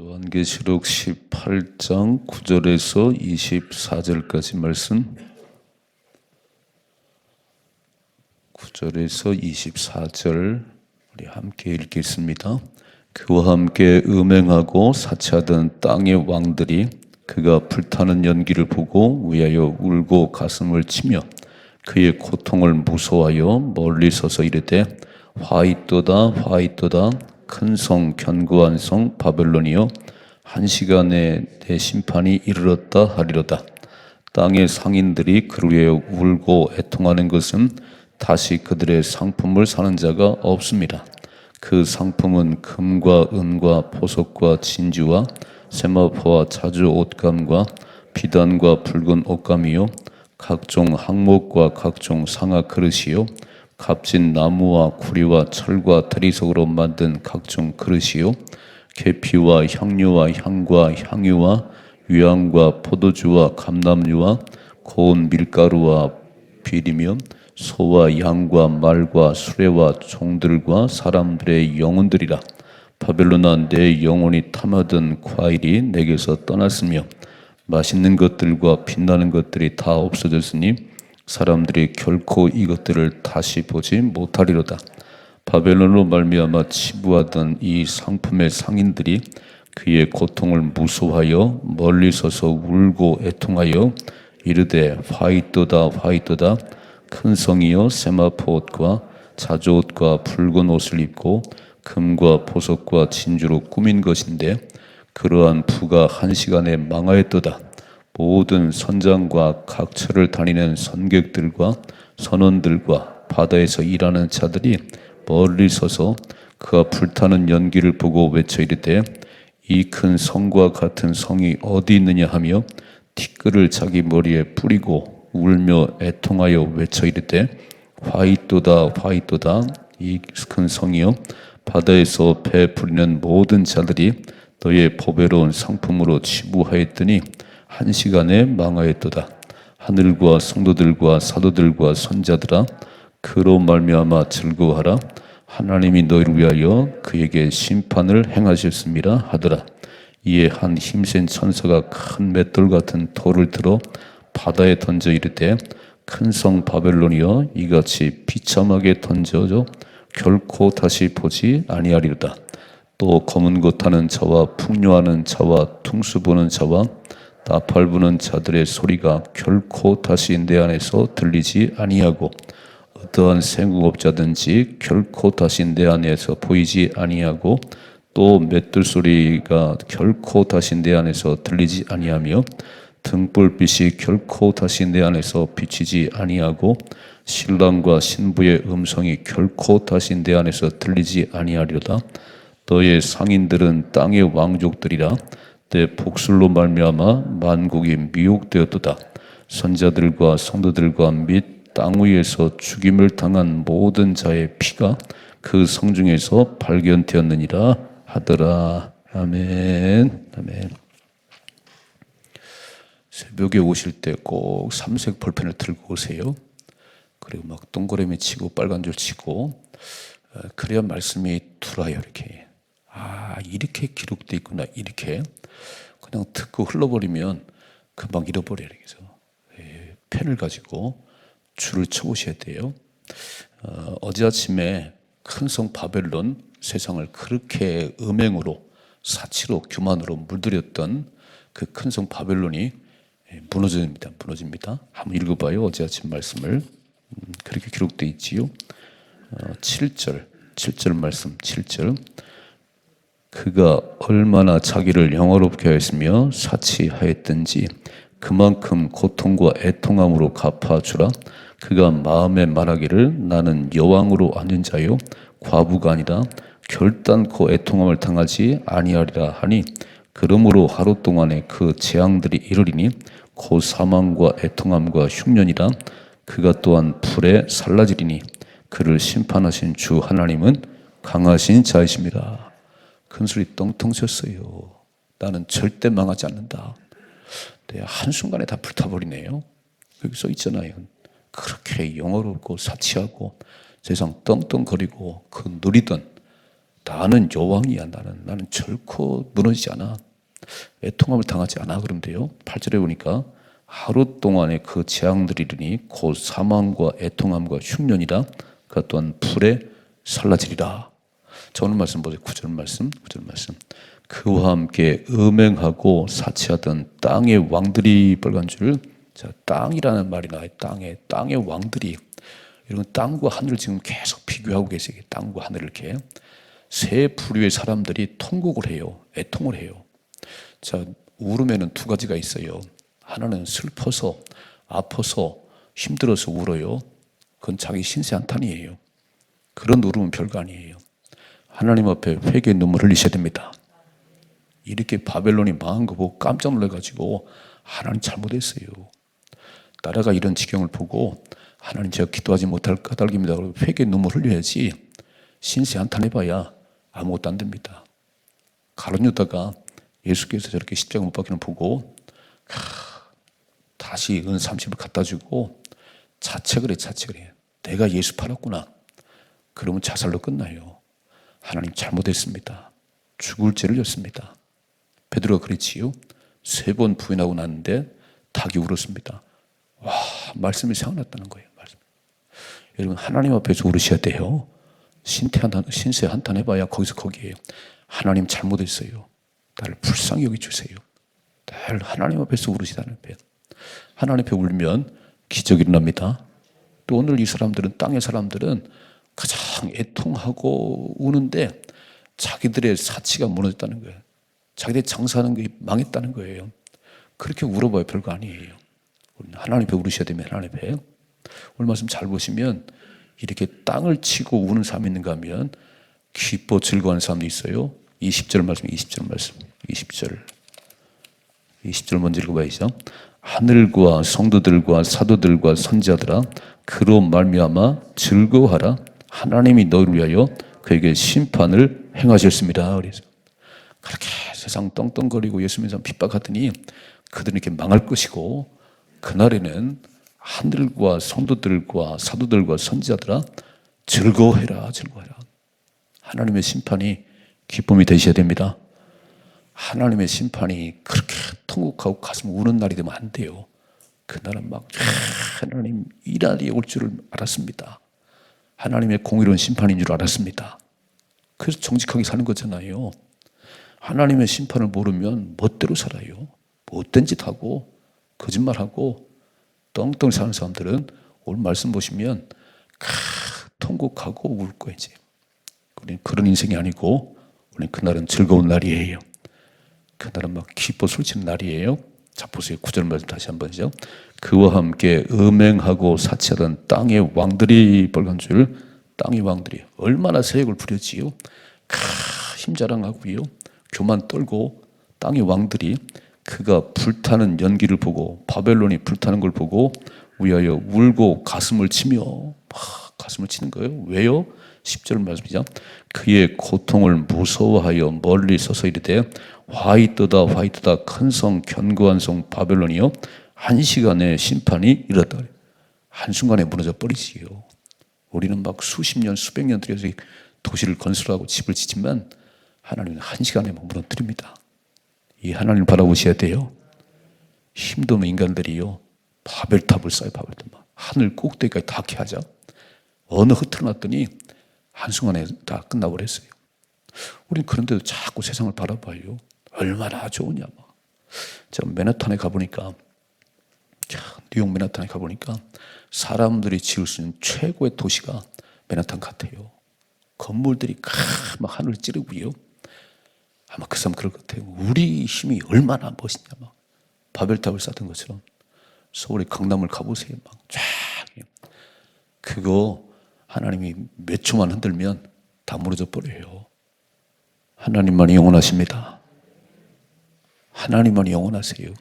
요한계시록 18장 9절에서 24절까지 말씀 9절에서 24절 우리 함께 읽겠습니다. 그와 함께 음행하고 사치하던 땅의 왕들이 그가 불타는 연기를 보고 위하여 울고 가슴을 치며 그의 고통을 무서워하여 멀리 서서 이르되 화이또다 화이또다 큰 성 견고한 성 바벨론이여 한 시간에 내 심판이 이르렀다 하리로다 땅의 상인들이 그를 위하여 울고 애통하는 것은 다시 그들의 상품을 사는 자가 없습니다. 그 상품은 금과 은과 보석과 진주와 세마포와 자주 옷감과 비단과 붉은 옷감이요 각종 항목과 각종 상아 그릇이요 값진 나무와 구리와 철과 대리석으로 만든 각종 그릇이요. 계피와 향료와 향과 향유와 유향과 포도주와 감람유와 고운 밀가루와 비리며 소와 양과 말과 수레와 종들과 사람들의 영혼들이라. 바벨론아 내 영혼이 탐하던 과일이 내게서 떠났으며 맛있는 것들과 빛나는 것들이 다 없어졌으니 사람들이 결코 이것들을 다시 보지 못하리로다. 바벨론으로 말미암아 치부하던 이 상품의 상인들이 그의 고통을 무서워하여 멀리 서서 울고 애통하여 이르되 화이또다 화이또다 큰 성이여 세마포 옷과 자주 옷과 붉은 옷을 입고 금과 보석과 진주로 꾸민 것인데 그러한 부가 한 시간에 망하였도다. 모든 선장과 각처를 다니는 선객들과 선원들과 바다에서 일하는 자들이 멀리 서서 그가 불타는 연기를 보고 외쳐 이르되 이 큰 성과 같은 성이 어디 있느냐 하며 티끌을 자기 머리에 뿌리고 울며 애통하여 외쳐 이르되 화이또다 화이또다. 이 큰 성이여 바다에서 배 부리는 모든 자들이 너의 보배로운 상품으로 치부하였더니 한 시간에 망하였도다. 하늘과 성도들과 사도들과 선자들아 그로 말미암아 즐거워하라. 하나님이 너희를 위하여 그에게 심판을 행하셨습니다 하더라. 이에 한 힘센 천사가 큰 맷돌 같은 돌을 들어 바다에 던져 이르되 큰 성 바벨론이여 이같이 비참하게 던져져 결코 다시 보지 아니하리로다. 또 검은 것 타는 자와 풍요하는 자와 퉁수 보는 자와 나팔 부는 자들의 소리가 결코 다시 내 안에서 들리지 아니하고 어떠한 생국업자든지 결코 다시 내 안에서 보이지 아니하고 또 맷돌 소리가 결코 다시 내 안에서 들리지 아니하며 등불빛이 결코 다시 내 안에서 비치지 아니하고 신랑과 신부의 음성이 결코 다시 내 안에서 들리지 아니하리로다. 너의 상인들은 땅의 왕족들이라 내 복술로 말미암아 만국이 미혹되었도다. 선자들과 성도들과 및 땅 위에서 죽임을 당한 모든 자의 피가 그 성중에서 발견되었느니라 하더라. 아멘. 아멘. 새벽에 오실 때 꼭 삼색 볼펜을 들고 오세요. 그리고 막 동그라미 치고 빨간 줄 치고 어, 그래야 말씀이 들어요 이렇게. 아 이렇게 기록돼 있구나 이렇게 그냥 듣고 흘러버리면 금방 잃어버려요. 그래서 예, 펜을 가지고 줄을 쳐보셔야 돼요. 어, 어제 아침에 큰 성 바벨론 세상을 그렇게 음행으로 사치로 교만으로 물들였던 그 큰 성 바벨론이 예, 무너집니다. 무너집니다. 한번 읽어봐요. 어제 아침 말씀을 음, 그렇게 기록되어 있지요. 어, 7절 7절 말씀 7절 그가 얼마나 자기를 영화롭게 하였으며 사치하였든지 그만큼 고통과 애통함으로 갚아주라. 그가 마음에 말하기를 나는 여왕으로 앉은 자요 과부가 아니라 결단코 애통함을 당하지 아니하리라 하니 그러므로 하루 동안에 그 재앙들이 이르리니 곧 사망과 애통함과 흉년이라 그가 또한 불에 살라지리니 그를 심판하신 주 하나님은 강하신 자이십니다. 큰 소리 똥똥 쳤어요. 나는 절대 망하지 않는다. 네, 한순간에 다 불타버리네요. 여기 써 있잖아요. 그렇게 영어롭고 사치하고 세상 떵떵거리고 그 누리던 나는 여왕이야. 나는 나는 결코 무너지지 않아. 애통함을 당하지 않아. 그런데요. 8절에 보니까 하루 동안의 그 재앙들이 이르니 곧 사망과 애통함과 흉년이라 그 또한 불에 살라지리라. 자, 오늘 말씀 보세요. 9절 말씀, 9절 말씀. 그와 함께 음행하고 사치하던 땅의 왕들이 빨간 줄. 자, 땅이라는 말이 나와요. 땅에 땅의 왕들이 이런 땅과 하늘을 지금 계속 비교하고 계세요. 땅과 하늘을 이렇게 세 부류의 사람들이 통곡을 해요. 애통을 해요. 자, 울음에는 두 가지가 있어요. 하나는 슬퍼서 아파서 힘들어서 울어요. 그건 자기 신세 한탄이에요. 그런 울음은 별거 아니에요. 하나님 앞에 회개 눈물 흘리셔야 됩니다. 이렇게 바벨론이 망한 거 보고 깜짝 놀라가지고 하나님 잘못했어요. 나라가 이런 지경을 보고 하나님 제가 기도하지 못할 까닭입니다. 회개 눈물 흘려야지 신세 한탄해봐야 아무것도 안 됩니다. 가론 유다가 예수께서 저렇게 십자가 못 박히는 보고 하, 다시 은 30을 갖다 주고 자책을 해 자책을 해. 내가 예수 팔았구나. 그러면 자살로 끝나요. 하나님 잘못했습니다. 죽을 죄를 졌습니다. 베드로가 그랬지요. 세 번 부인하고 났는데 닭이 울었습니다. 와, 말씀이 생각났다는 거예요. 말씀. 여러분 하나님 앞에서 울으셔야 돼요. 신태 한탄, 신세 한탄 해봐야 거기서 거기에요. 하나님 잘못했어요. 나를 불쌍히 여기 주세요. 늘 하나님 앞에서 울으시다는 배. 하나님 앞에 울면 기적이 일어납니다. 또 오늘 이 사람들은 땅의 사람들은 가장 애통하고 우는데 자기들의 사치가 무너졌다는 거예요. 자기들 장사하는 게 망했다는 거예요. 그렇게 울어봐야 별거 아니에요. 하나님 앞에 울으셔야 되면 하나님 앞에. 오늘 말씀 잘 보시면 이렇게 땅을 치고 우는 사람이 있는가 하면 기뻐 즐거워하는 사람도 있어요. 20절 말씀, 20절 말씀, 20절. 20절 먼저 읽어봐야죠. 하늘과 성도들과 사도들과 선자들아 그로 말미암아 즐거워하라 하나님이 너를 위하여 그에게 심판을 행하셨습니다. 그래서 그렇게 세상 떵떵거리고 예수 믿는 핍박하더니 그들은 이렇게 망할 것이고 그날에는 하늘과 성도들과 사도들과 선지자들아 즐거워해라 즐거워해라 하나님의 심판이 기쁨이 되셔야 됩니다. 하나님의 심판이 그렇게 통곡하고 가슴 우는 날이 되면 안 돼요. 그날은 막 하나님 이 날이 올 줄을 알았습니다. 하나님의 공의로운 심판인 줄 알았습니다. 그래서 정직하게 사는 거잖아요. 하나님의 심판을 모르면 멋대로 살아요. 못된 짓 하고 거짓말하고 떵떵 사는 사람들은 오늘 말씀 보시면 통곡하고 울 거예요. 이제. 우리는 그런 인생이 아니고 우리는 그날은 즐거운 날이에요. 그날은 막 기뻐 술치는 날이에요. 자 보세요. 구절 말씀 다시 한번죠. 그와 함께 음행하고 사치하던 땅의 왕들이 빨간 줄 땅의 왕들이 얼마나 세력을 부렸지요. 카, 힘자랑하고요. 교만 떨고 땅의 왕들이 그가 불타는 연기를 보고 바벨론이 불타는 걸 보고 위하여 울고 가슴을 치며 막 가슴을 치는 거예요. 왜요? 10절 말씀이죠. 그의 고통을 무서워하여 멀리 서서 이르되 화이트다 화이트다 큰 성 견고한 성 바벨론이요 한 시간에 심판이 이르렀다. 한순간에 무너져 버리지요. 우리는 막 수십 년 수백 년 들여서 도시를 건설하고 집을 짓지만 하나님은 한 시간에 무너뜨립니다. 이 하나님을 바라보셔야 돼요. 힘도 인간들이요. 바벨탑을 쌓아요, 바벨탑. 하늘 꼭대기까지 닿게 하자. 어느 흐트러놨더니 한순간에 다 끝나버렸어요. 우린 그런데도 자꾸 세상을 바라봐요. 얼마나 좋으냐. 막. 저 맨하탄에 가보니까, 뉴욕 맨하탄에 가보니까 사람들이 지을 수 있는 최고의 도시가 맨하탄 같아요. 건물들이 막 하늘을 찌르고요. 아마 그 사람 그럴 것 같아요. 우리 힘이 얼마나 멋있냐. 막. 바벨탑을 쌓던 것처럼. 서울의 강남을 가보세요. 막 쫙. 그거 하나님이 몇 초만 흔들면 다 무너져 버려요. 하나님만이 영원하십니다. 하나님만이 영원하세요.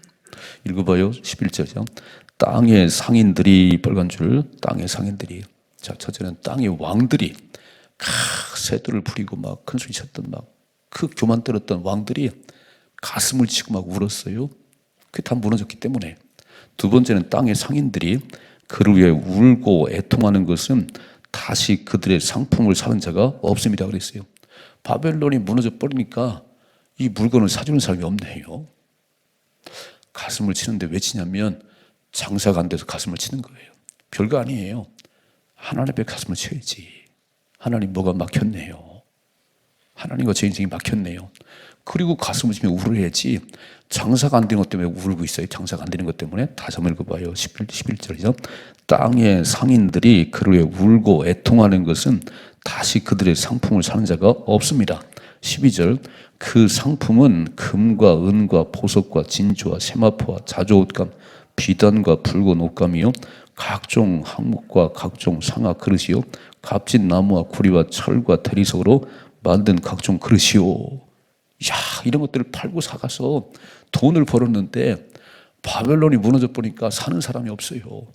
읽어봐요. 11절이죠. 땅의 상인들이 빨간 줄, 땅의 상인들이. 자, 첫째는 땅의 왕들이, 카, 새들을 부리고 막 큰 소리 쳤던 막 그 교만 떨었던 왕들이 가슴을 치고 막 울었어요. 그게 다 무너졌기 때문에. 두 번째는 땅의 상인들이 그를 위해 울고 애통하는 것은 다시 그들의 상품을 사는 자가 없습니다. 그랬어요. 바벨론이 무너져 버리니까 이 물건을 사주는 사람이 없네요. 가슴을 치는데 왜 치냐면 장사가 안 돼서 가슴을 치는 거예요. 별거 아니에요. 하나님 앞에 가슴을 쳐야지. 하나님 뭐가 막혔네요. 하나님과 제 인생이 막혔네요. 그리고 가슴을 치며 울어야지. 장사가 안 되는 것 때문에 울고 있어요. 장사가 안 되는 것 때문에 다시 한번 읽어봐요. 11, 11절이죠. 땅의 상인들이 그를 위해 울고 애통하는 것은 다시 그들의 상품을 사는 자가 없습니다. 12절 그 상품은 금과 은과 보석과 진주와 세마포와 자조옷감 비단과 붉은 옷감이요 각종 항목과 각종 상아 그릇이요 값진 나무와 구리와 철과 대리석으로 만든 각종 그릇이요 야 이런 것들을 팔고 사가서 돈을 벌었는데 바벨론이 무너져 버리니까 사는 사람이 없어요.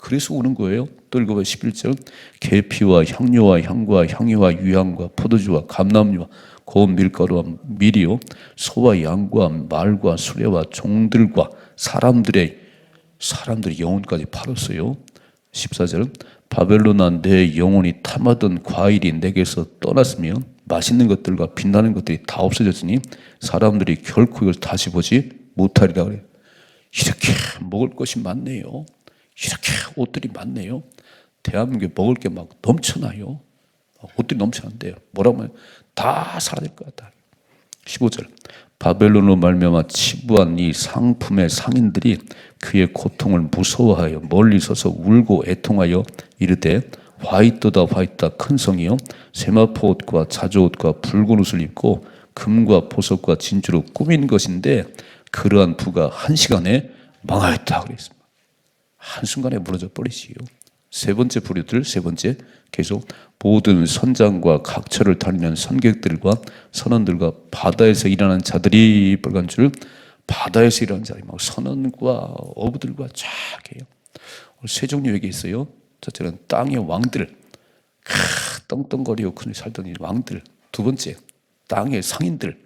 그래서 오는 거예요. 또 읽어봐요. 11절. 계피와 향료와 향과 향유와 유향과 포도주와 감람류와 고운 밀가루와 밀이요. 소와 양과 말과 수레와 종들과 사람들의 사람들의 영혼까지 팔았어요. 14절. 바벨론아 내 영혼이 탐하던 과일이 내게서 떠났으며 맛있는 것들과 빛나는 것들이 다 없어졌으니 사람들이 결코 이걸 다시 보지 못하리라 그래요. 이렇게 먹을 것이 많네요. 이렇게 옷들이 많네요. 대한민국에 먹을 게 막 넘쳐나요. 옷들이 넘쳐난대요. 뭐라고 하면 다 사라질 것 같다. 15절. 바벨론으로 말미암아 치부한 이 상품의 상인들이 그의 고통을 무서워하여 멀리 서서 울고 애통하여 이르되 화이트다 화이트다 큰 성이요 세마포 옷과 자조 옷과 붉은 옷을 입고 금과 보석과 진주로 꾸민 것인데 그러한 부가 한 시간에 망하였다 그랬습니다. 한 순간에 무너져 버리지요. 세 번째 부류들, 세 번째 계속 모든 선장과 각처를 다니는 선객들과 선원들과 바다에서 일하는 자들이 빨간 줄 바다에서 일하는 자들이 막 선원과 어부들과 쫙 해요. 세 종류 얘기 있어요. 첫째는 땅의 왕들, 크, 떵떵거리고 큰 살던 왕들. 두 번째, 땅의 상인들,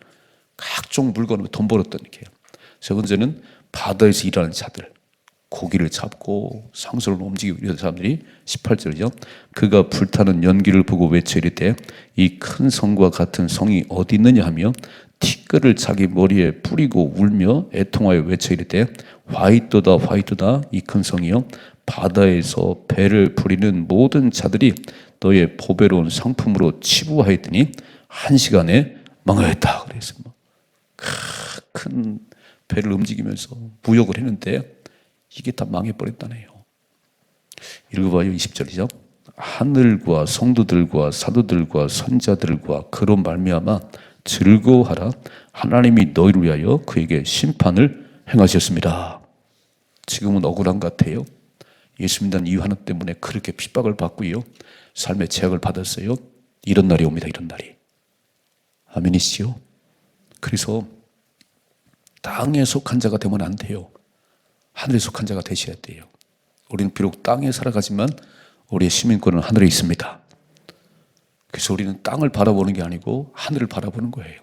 각종 물건으로 돈 벌었던 이렇게. 세 번째는 바다에서 일하는 자들. 고기를 잡고 상소를 움직이고 이런 사람들이 18절이죠. 그가 불타는 연기를 보고 외쳐 이르되 이 큰 성과 같은 성이 어디 있느냐 하며 티끌을 자기 머리에 뿌리고 울며 애통하여 외쳐 이르되 화이트다 화이트다 이 큰 성이요 바다에서 배를 부리는 모든 자들이 너의 보배로운 상품으로 치부하였더니 한 시간에 망하였다 그랬습니다. 큰 배를 움직이면서 무역을 했는데 이게 다 망해버렸다네요. 읽어봐요. 20절이죠. 하늘과 성도들과 사도들과 선자들과 그런 말미암아 즐거워하라. 하나님이 너희를 위하여 그에게 심판을 행하셨습니다. 지금은 억울한 것 같아요. 예수 믿는 이유 하나 때문에 그렇게 핍박을 받고요. 삶의 제약을 받았어요. 이런 날이 옵니다. 이런 날이. 아멘이시요. 그래서 땅에 속한 자가 되면 안 돼요. 하늘에 속한 자가 되셔야 돼요. 우리는 비록 땅에 살아가지만 우리의 시민권은 하늘에 있습니다. 그래서 우리는 땅을 바라보는 게 아니고 하늘을 바라보는 거예요.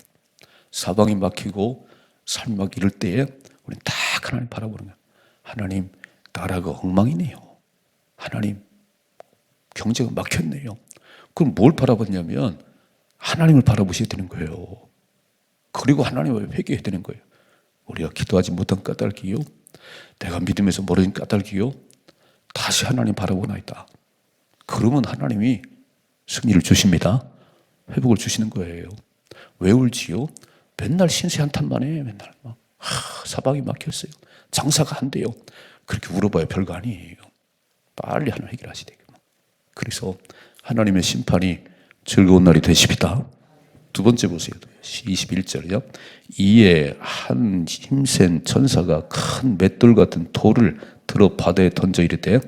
사방이 막히고 삶이 막 이럴 때에 우리는 딱 하나님 바라보는 거예요. 하나님, 나라가 엉망이네요. 하나님, 경제가 막혔네요. 그럼 뭘 바라봤냐면 하나님을 바라보셔야 되는 거예요. 그리고 하나님을 회개해야 되는 거예요. 우리가 기도하지 못한 까닭이요. 내가 믿음에서 멀어진 까닭이요. 다시 하나님 바라보나이다. 그러면 하나님이 승리를 주십니다. 회복을 주시는 거예요. 왜 울지요? 맨날 신세 한탄만 해. 맨날 막 하, 사방이 막혔어요. 장사가 안 돼요. 그렇게 울어봐야 별거 아니에요. 빨리 하나님 해결하시되. 그래서 하나님의 심판이 즐거운 날이 되십니다. 두 번째 보세요. 21절이요. 이에 한 힘센 천사가 큰 맷돌 같은 돌을 들어 바다에 던져 이르되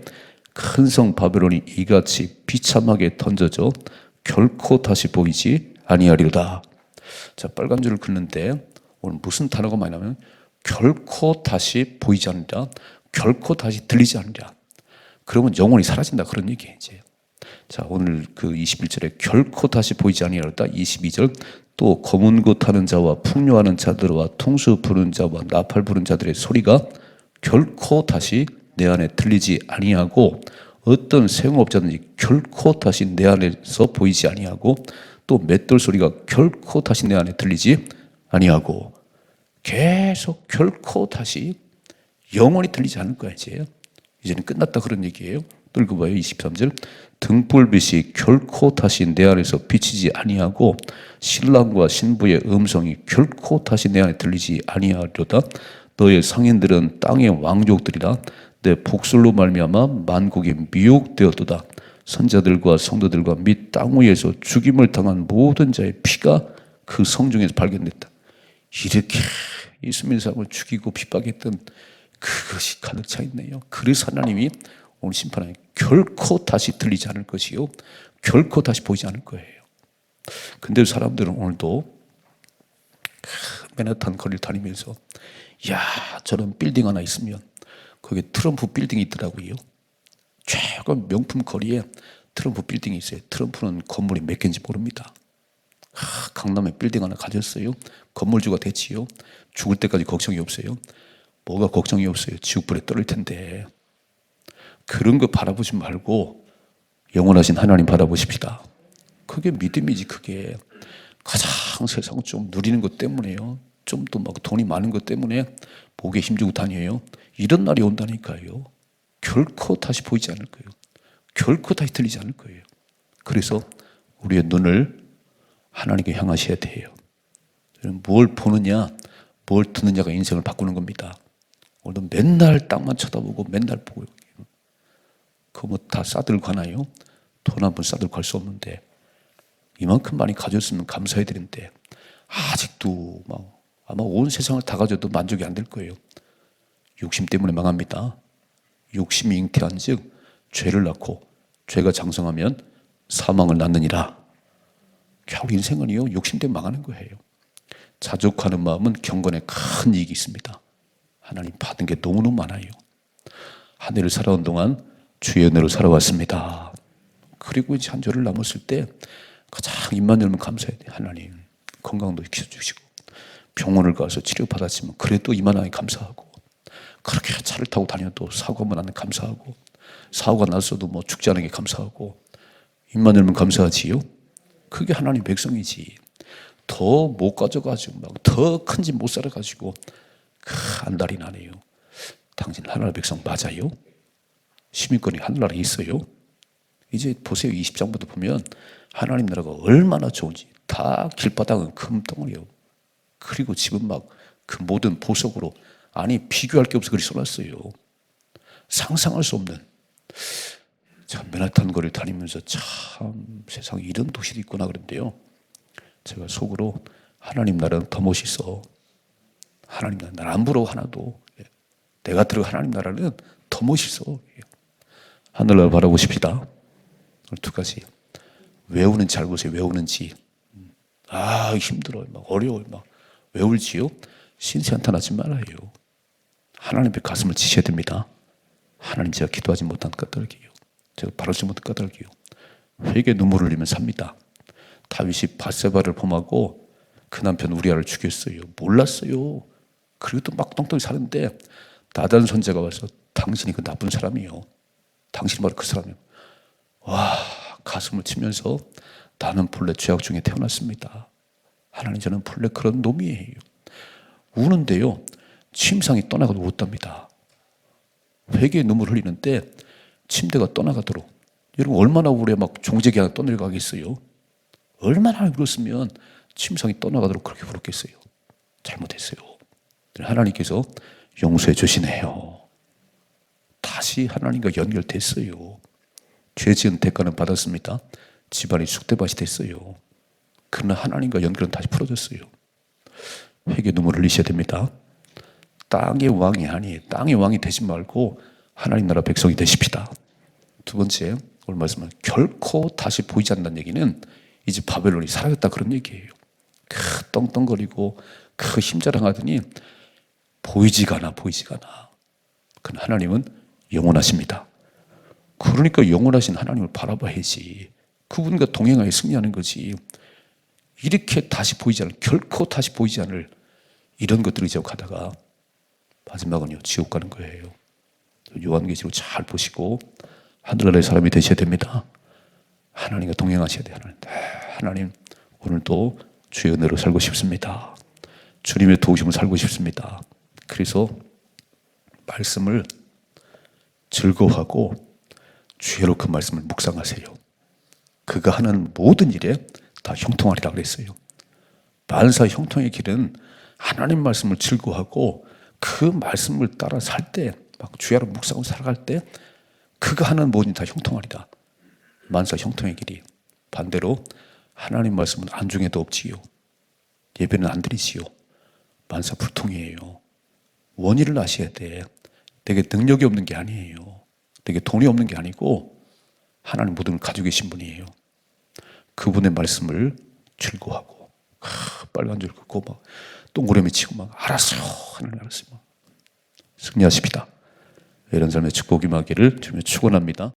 큰 성 바벨론이 이같이 비참하게 던져져 결코 다시 보이지 아니하리로다. 자, 빨간 줄을 긋는데 오늘 무슨 단어가 많이 나면 결코 다시 보이지 않으리라. 결코 다시 들리지 않으리라. 그러면 영혼이 사라진다 그런 얘기예요, 이제. 자, 오늘 그 21절에 결코 다시 보이지 아니하였다. 22절 또 검은 고 타는 자와 풍요하는 자들과 통수 부는 자와 나팔 부는 자들의 소리가 결코 다시 내 안에 들리지 아니하고 어떤 세용업자든지 결코 다시 내 안에서 보이지 아니하고 또 맷돌 소리가 결코 다시 내 안에 들리지 아니하고 계속 결코 다시 영원히 들리지 않을 거야 이제 이제는 끝났다 그런 얘기예요. 또 읽어봐요. 23절. 등불빛이 결코 다시 내 안에서 비치지 아니하고 신랑과 신부의 음성이 결코 다시 내 안에 들리지 아니하려다. 너의 상인들은 땅의 왕족들이라 내 복술로 말미암아 만국이 미혹되었도다. 선자들과 성도들과 및 땅 위에서 죽임을 당한 모든 자의 피가 그 성중에서 발견됐다. 이렇게 예수님의 사람을 죽이고 핍박했던 그것이 가득 차 있네요. 그래서 하나님이 오늘 심판하니 결코 다시 들리지 않을 것이요. 결코 다시 보이지 않을 거예요. 근데 사람들은 오늘도 맨하탄 거리를 다니면서 야 저런 빌딩 하나 있으면 거기에 트럼프 빌딩이 있더라고요. 최고 명품 거리에 트럼프 빌딩이 있어요. 트럼프는 건물이 몇 개인지 모릅니다. 아, 강남에 빌딩 하나 가졌어요. 건물주가 됐지요. 죽을 때까지 걱정이 없어요. 뭐가 걱정이 없어요. 지옥불에 떨을 텐데. 그런 거 바라보지 말고 영원하신 하나님 바라보십시다. 그게 믿음이지 그게 가장 세상 좀 누리는 것 때문에요. 좀 또 막 돈이 많은 것 때문에 목에 힘주고 다녀요. 이런 날이 온다니까요. 결코 다시 보이지 않을 거예요. 결코 다시 들리지 않을 거예요. 그래서 우리의 눈을 하나님께 향하셔야 돼요. 뭘 보느냐, 뭘 듣느냐가 인생을 바꾸는 겁니다. 오늘도 맨날 땅만 쳐다보고 맨날 보고 그거 다 싸들고 가나요? 돈 한 번 싸들고 갈 수 없는데 이만큼 많이 가졌으면 감사해야 되는데 아직도 막 아마 온 세상을 다 가져도 만족이 안 될 거예요. 욕심 때문에 망합니다. 욕심이 잉태한 즉 죄를 낳고 죄가 장성하면 사망을 낳느니라. 겨우 인생은요 욕심 때문에 망하는 거예요. 자족하는 마음은 경건에 큰 이익이 있습니다. 하나님 받은 게 너무너무 많아요. 한 해를 살아온 동안 주의 은혜로 살아왔습니다. 그리고 이제 한 주를 남았을 때 가장 입만 열면 감사해야 돼. 하나님 건강도 지켜주시고 병원을 가서 치료받았지만 그래도 이만하게 감사하고 그렇게 차를 타고 다녀도 사고만 안 감사하고 사고가 났어도 뭐 죽지 않은 게 감사하고 입만 열면 감사하지요. 그게 하나님 백성이지. 더 못 가져가지고 막 더 큰 집 못 살아가지고 큰 달이 나네요. 당신 하나님 백성 맞아요? 시민권이 하늘나라에 있어요? 이제 보세요. 20장부터 보면 하나님 나라가 얼마나 좋은지 다 길바닥은 금덩어리요. 그리고 집은 막 그 모든 보석으로 아니 비교할 게 없어 그리 쏟았어요. 상상할 수 없는 참 맨하탄 거리를 다니면서 참 세상에 이런 도시도 있구나 그런데요. 제가 속으로 하나님 나라는 더 멋있어. 하나님 나라 안 부러워 하나도. 내가 들어 하나님 나라는 더 멋있어. 하늘을 바라보십시다. 두 가지. 외우는지 알고 세요 외우는지. 아, 힘들어요. 막 어려워요. 막 외울지요? 신세 한탄하지 말아요. 하나님 앞에 가슴을 치셔야 됩니다. 하나님 제가 기도하지 못한 까닭이요. 제가 바르지 못한 까닭이요. 회개 눈물을 흘리면 삽니다. 다윗이 바세바를 범하고 그 남편 우리아를 죽였어요. 몰랐어요. 그리고 또 막 똥똥이 사는데 나단 선제가 와서 당신이 그 나쁜 사람이요. 당신이 바로 그 사람이요. 와 가슴을 치면서 나는 본래 죄악 중에 태어났습니다. 하나님 저는 본래 그런 놈이에요. 우는데요. 침상이 떠나가도 웃답니다. 회개의 눈물 흘리는데 침대가 떠나가도록 여러분 얼마나 우리 막 종재기 하나 떠내려가겠어요? 얼마나 울었으면 침상이 떠나가도록 그렇게 울었겠어요? 잘못했어요. 하나님께서 용서해 주시네요. 다시 하나님과 연결됐어요. 죄 지은 대가는 받았습니다. 집안이 쑥대밭이 됐어요. 그러나 하나님과 연결은 다시 풀어졌어요. 회개 눈물 흘리셔야 됩니다. 땅의 왕이 아니 땅의 왕이 되지 말고 하나님 나라 백성이 되십시다. 두 번째 오늘 말씀은 결코 다시 보이지 않는다는 얘기는 이제 바벨론이 사라졌다 그런 얘기예요. 크 떵떵거리고 크 힘자랑하더니 보이지가 않아 보이지가 않아. 그 하나님은 영원하십니다. 그러니까 영원하신 하나님을 바라봐야지. 그분과 동행하여 승리하는 거지. 이렇게 다시 보이지 않을, 결코 다시 보이지 않을 이런 것들을 지적하다가 마지막은요, 지옥 가는 거예요. 요한계시록 잘 보시고 하늘나라의 사람이 되셔야 됩니다. 하나님과 동행하셔야 돼요. 하나님. 아, 하나님 오늘도 주의 은혜로 살고 싶습니다. 주님의 도우심을 살고 싶습니다. 그래서 말씀을 즐거워하고 주의로 그 말씀을 묵상하세요. 그가 하는 모든 일에 다 형통하리라 그랬어요. 만사 형통의 길은 하나님 말씀을 즐거워하고 그 말씀을 따라 살 때, 막 주야로 묵상하고 살아갈 때, 그가 하는 모든 다 형통하리라. 만사 형통의 길이. 반대로 하나님 말씀은 안중에도 없지요. 예배는 안 드리지요. 만사 불통이에요. 원인을 아셔야 돼. 내게 능력이 없는 게 아니에요. 내게 돈이 없는 게 아니고 하나님 모든 걸 가지고 계신 분이에요. 그분의 말씀을 즐거워하고 하, 빨간 줄 긋고 막 동그라미 치고 막 알았어요. 하나님 알았어요. 막 승리하십니다. 이런 삶의 축복이 임하기를 주며 축원합니다.